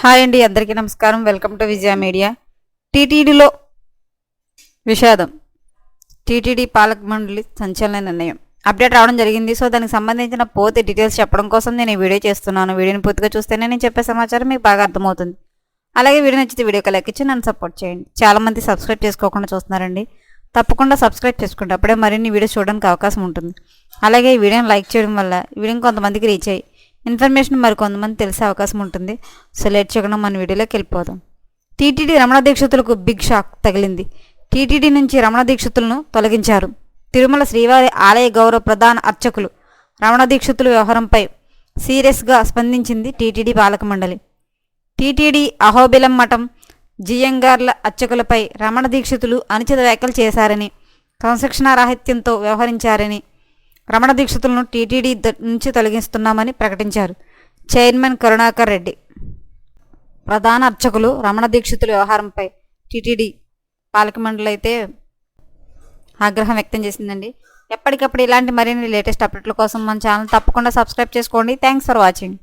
Hi అండి అందరికీ నమస్కారం. Welcome to Vijaya media. టీటీడీలో విషాదం. టీటీడీ పాలక మండలి సంచలన నిర్ణయం. అప్డేట్ రావడం జరిగింది. సో దానికి సంబంధించిన పూర్తి డీటెయిల్స్ చెప్పడం కోసం నేను ఈ వీడియో చేస్తున్నాను. వీడియోని పూర్తిగా చూస్తేనే నేను చెప్పే సమాచారం మీకు బాగా అర్థమవుతుంది. అలాగే వీడియో నచ్చితే వీడియోకి లైక్ ఇచ్చి నన్ను సపోర్ట్ చేయండి. చాలా మంది సబ్స్క్రైబ్ చేసుకోకుండా చూస్తున్నారండి. తప్పకుండా సబ్స్క్రైబ్ చేసుకోండి అప్పుడే మరిన్ని వీడియోస్ చూడడానికి అవకాశం ఉంటుంది. అలాగే ఈ వీడియోని లైక్ చేయడం వల్ల వీడియోని కొంతమందికి రీచ్ అయ్యి ఇన్ఫర్మేషన్ మరి కొంతమంది తెలిసే అవకాశం ఉంటుంది. సో లేట్ చేయకుండా మన వీడియోలోకి వెళ్ళిపోదాం. టీటీడీ రమణ దీక్షితులకు బిగ్ షాక్ తగిలింది. టీటీడీ నుంచి రమణ దీక్షితులను తొలగించారు. తిరుమల శ్రీవారి ఆలయ గౌరవ ప్రధాన అర్చకులు రమణ దీక్షితుల వ్యవహారంపై సీరియస్గా స్పందించింది టీటీడీ పాలక మండలి. టీటీడీ అహోబిలం మఠం జియంగార్ల అర్చకులపై రమణ దీక్షితులు అనుచిత వ్యాఖ్యలు చేశారని క్రమశిక్షణారాహిత్యంతో వ్యవహరించారని రమణ దీక్షితులను టీటీడీ నుంచి తొలగిస్తున్నామని ప్రకటించారు. చైర్మన్ కరుణాకర్ రెడ్డి. ప్రధాన అర్చకులు రమణ దీక్షితుల వ్యవహారంపై టీటీడీ పాలక మండలి అయితే ఆగ్రహం వ్యక్తం చేసిందండి. ఎప్పటికప్పుడు ఇలాంటి మరిన్ని లేటెస్ట్ అప్డేట్ల కోసం మన ఛానల్ తప్పకుండా సబ్స్క్రైబ్ చేసుకోండి. Thanks for watching.